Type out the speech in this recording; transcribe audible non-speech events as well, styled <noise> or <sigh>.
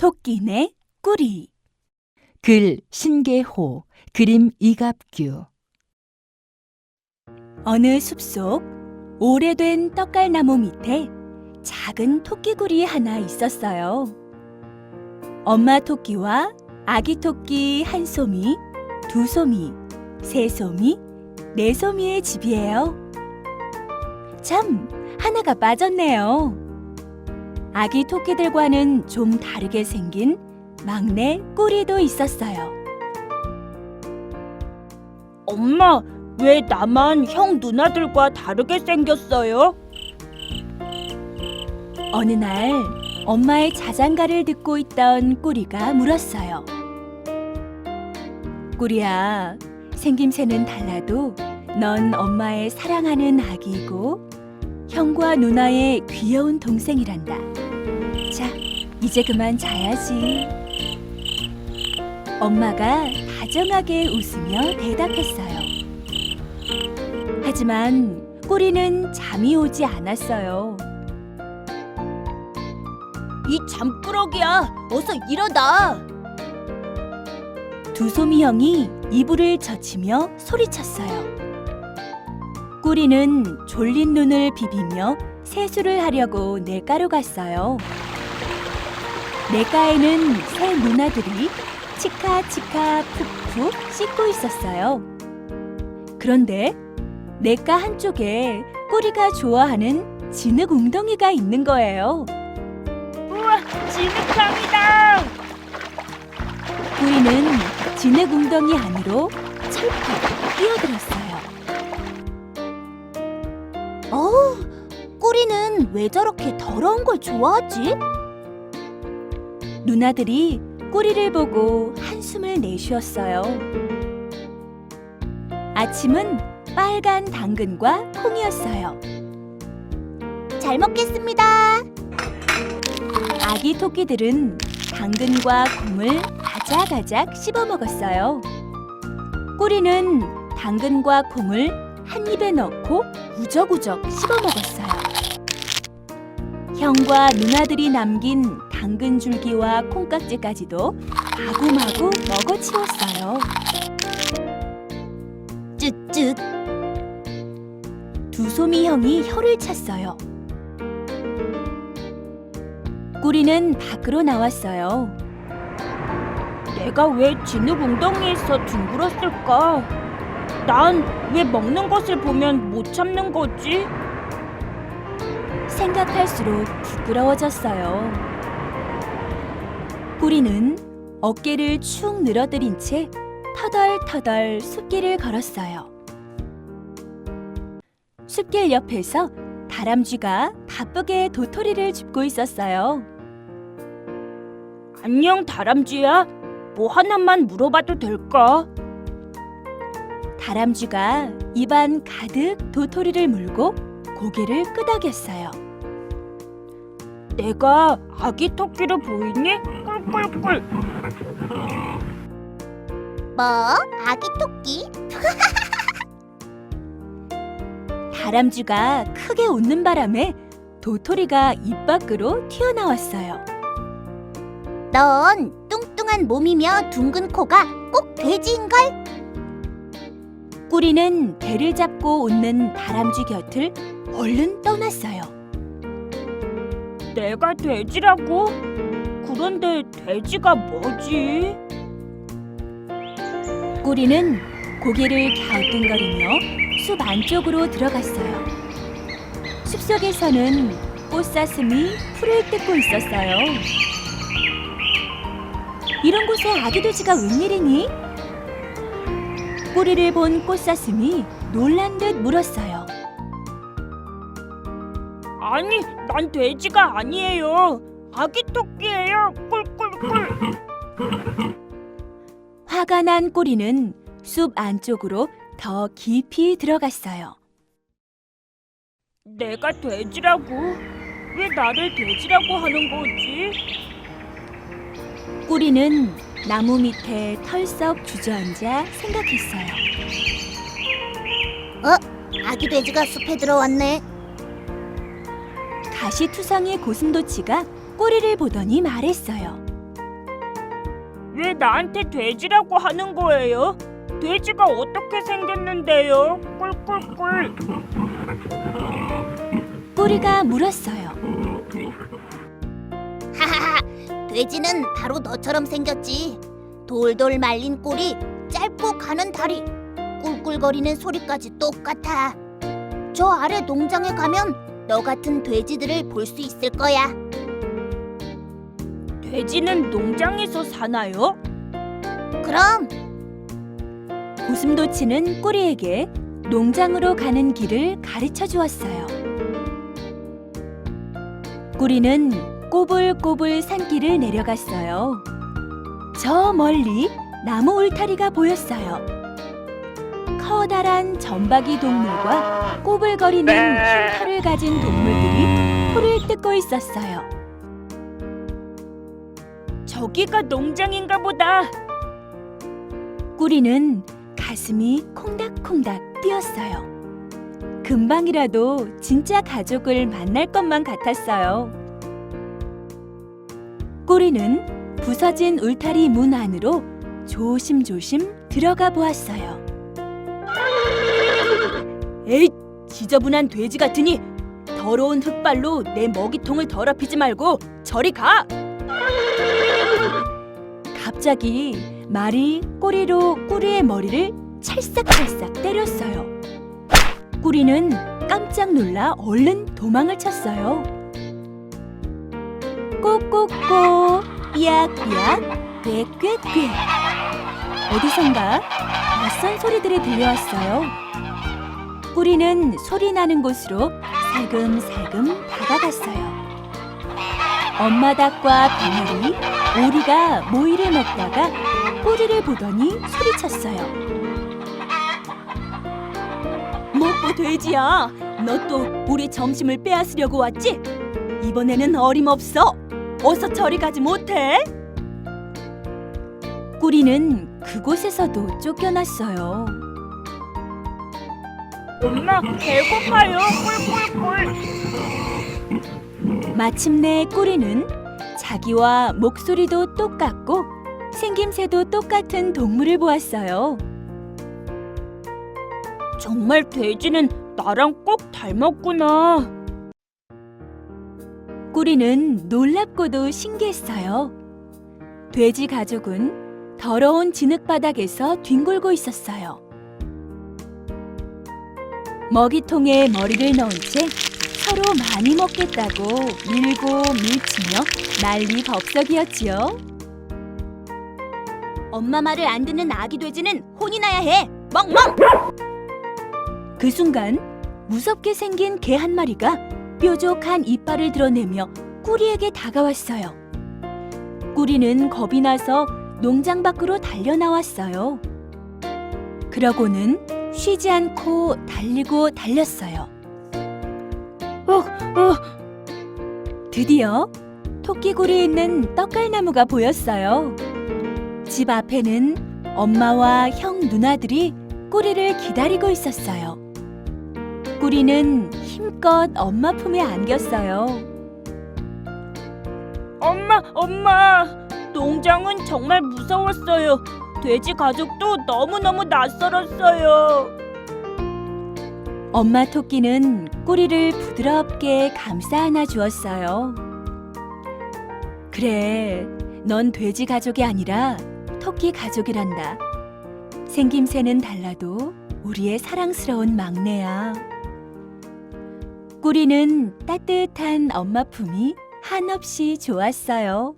토끼네 꾸리 글 신계호, 그림 이갑규. 어느 숲속 오래된 떡갈나무 밑에 작은 토끼굴이 하나 있었어요. 엄마 토끼와 아기 토끼 한 솜이, 두 솜이, 세 솜이, 네 솜이의 집이에요. 참, 하나가 빠졌네요. 아기 토끼들과는 좀 다르게 생긴 막내 꼬리도 있었어요. 엄마, 왜 나만 형 누나들과 다르게 생겼어요? 어느 날 엄마의 자장가를 듣고 있던 꾸리가 물었어요. 꾸리야, 생김새는 달라도 넌 엄마의 사랑하는 아기이고 형과 누나의 귀여운 동생이란다. 자, 이제 그만 자야지. 엄마가 다정하게 웃으며 대답했어요. 하지만 꾸리는 잠이 오지 않았어요. 이 잠꾸러기야, 어서 일어나. 두소미 형이 이불을 젖히며 소리쳤어요. 꾸리는 졸린 눈을 비비며 세수를 하려고 냇가로 갔어요. 냇가에는 새 누나들이 치카치카 푹푹 씻고 있었어요. 그런데 냇가 한쪽에 꾸리가 좋아하는 진흙 웅덩이가 있는 거예요. 우와, 진흙탕이다. 꾸리는 진흙 웅덩이 안으로 철컥 뛰어들었어요. 어우, 꾸리는 왜 저렇게 더러운 걸 좋아하지? 누나들이 꾸리를 보고 한숨을 내쉬었어요. 아침은 빨간 당근과 콩이었어요. 잘 먹겠습니다. 아기 토끼들은 당근과 콩을 가작가작 씹어 먹었어요. 꾸리는 당근과 콩을 한 입에 넣고 우적우적 씹어 먹었어요. 형과 누나들이 남긴 당근 줄기와 콩깍지까지도 마구마구 먹어치웠어요. 쯧쯧. 두소미 형이 혀를 찼어요. 꾸리는 밖으로 나왔어요. 내가 왜 진흙 웅덩이에서 둥글었을까? 난 왜 먹는 것을 보면 못 참는 거지? 생각할수록 부끄러워졌어요. 꾸리는 어깨를 축 늘어뜨린 채 터덜터덜 숲길을 걸었어요. 숲길 옆에서 다람쥐가 바쁘게 도토리를 줍고 있었어요. 안녕, 다람쥐야. 뭐 하나만 물어봐도 될까? 다람쥐가 입안 가득 도토리를 물고 고개를 끄덕였어요. 내가 아기 토끼로 보이니? 꿀꿀꿀. 뭐? 아기 토끼? <laughs> 다람쥐가 크게 웃는 바람에 도토리가 입 밖으로 튀어나왔어요. 넌 뚱뚱한 몸이며 둥근 코가 꼭 돼지인걸? 꾸리는 배를 잡고 웃는 다람쥐 곁을 얼른 떠났어요. 내가 돼지라고? 그런데 돼지가 뭐지? 꾸리는 고개를 갸우뚱거리며 숲 안쪽으로 들어갔어요. 숲속에서는 꽃사슴이 풀을 뜯고 있었어요. 이런 곳에 아기 돼지가 웬일이니? 꾸리를 본 꽃사슴이 놀란 듯 물었어요. 아니, 난 돼지가 아니에요. 아기 토끼예요. 꿀꿀꿀. <laughs> 화가 난 꼬리는 숲 안쪽으로 더 깊이 들어갔어요. 내가 돼지라고? 왜 나를 돼지라고 하는 거지? 꼬리는 나무 밑에 털썩 주저앉아 생각했어요. 아기 돼지가 숲에 들어왔네. 가시투성이 고슴도치가 꼬리를 보더니 말했어요. 왜 나한테 돼지라고 하는 거예요? 돼지가 어떻게 생겼는데요? 꿀꿀꿀. 꼬리가 물었어요. 하하하. 돼지는 바로 너처럼 생겼지. 돌돌 말린 꼬리, 짧고 가는 다리, 꿀꿀거리는 소리까지 똑같아. 저 아래 농장에 가면 너 같은 돼지들을 볼 수 있을 거야. 돼지는 농장에서 사나요? 그럼 고슴도치는 꼬리에게 농장으로 가는 길을 가르쳐 주었어요. 꼬리는 꼬불꼬불 산길을 내려갔어요. 저 멀리 나무 울타리가 보였어요. 커다란 점박이 동물과 꼬불거리는 흰 털을 가진 동물들이 풀을 뜯고 있었어요. 저기가 농장인가 보다. 꾸리는 가슴이 콩닥콩닥 뛰었어요. 금방이라도 진짜 가족을 만날 것만 같았어요. 꾸리는 부서진 울타리 문 안으로 조심조심 들어가 보았어요. 에이, 지저분한 돼지 같으니 더러운 흙발로 내 먹이통을 더럽히지 말고 저리 가! 갑자기 말이 꼬리로 꾸리의 머리를 찰싹찰싹 때렸어요. 꾸리는 깜짝 놀라 얼른 도망을 쳤어요. 꼬꼬꼬, 삐약삐약, 꾀꾀꾀. 어디선가 낯선 소리들이 들려왔어요. 꾸리는 소리 나는 곳으로 살금살금 다가갔어요. 엄마 닭과 병아리, 오리가 모이를 먹다가 꼬리를 보더니 소리쳤어요. 먹보 돼지야, 너 또 우리 점심을 빼앗으려고 왔지? 이번에는 어림없어. 어서 저리 가지 못해. 꾸리는 그곳에서도 쫓겨났어요. 엄마 배고파요. 꿀꿀꿀. 마침내 꾸리는 자기와 목소리도 똑같고 생김새도 똑같은 동물을 보았어요. 정말 돼지는 나랑 꼭 닮았구나. 꾸리는 놀랍고도 신기했어요. 돼지 가족은 더러운 진흙바닥에서 뒹굴고 있었어요. 먹이통에 머리를 넣은 채 서로 많이 먹겠다고 밀고 밀치며 난리 법석이었지요. 엄마 말을 안 듣는 아기 돼지는 혼이 나야 해. 멍멍! 그 순간 무섭게 생긴 개 한 마리가 뾰족한 이빨을 드러내며 꾸리에게 다가왔어요. 꾸리는 겁이 나서 농장 밖으로 달려 나왔어요. 그러고는 쉬지 않고 달리고 달렸어요. 어, 어. 드디어 토끼굴에 있는 떡갈나무가 보였어요. 집 앞에는 엄마와 형 누나들이 꾸리를 기다리고 있었어요. 꾸리는 힘껏 엄마 품에 안겼어요. 엄마, 엄마. 농장은 정말 무서웠어요. 돼지 가족도 너무너무 낯설었어요. 엄마 토끼는 꼬리를 부드럽게 감싸 안아 주었어요. 그래, 넌 돼지 가족이 아니라 토끼 가족이란다. 생김새는 달라도 우리의 사랑스러운 막내야. 꾸리는 따뜻한 엄마 품이 한없이 좋았어요.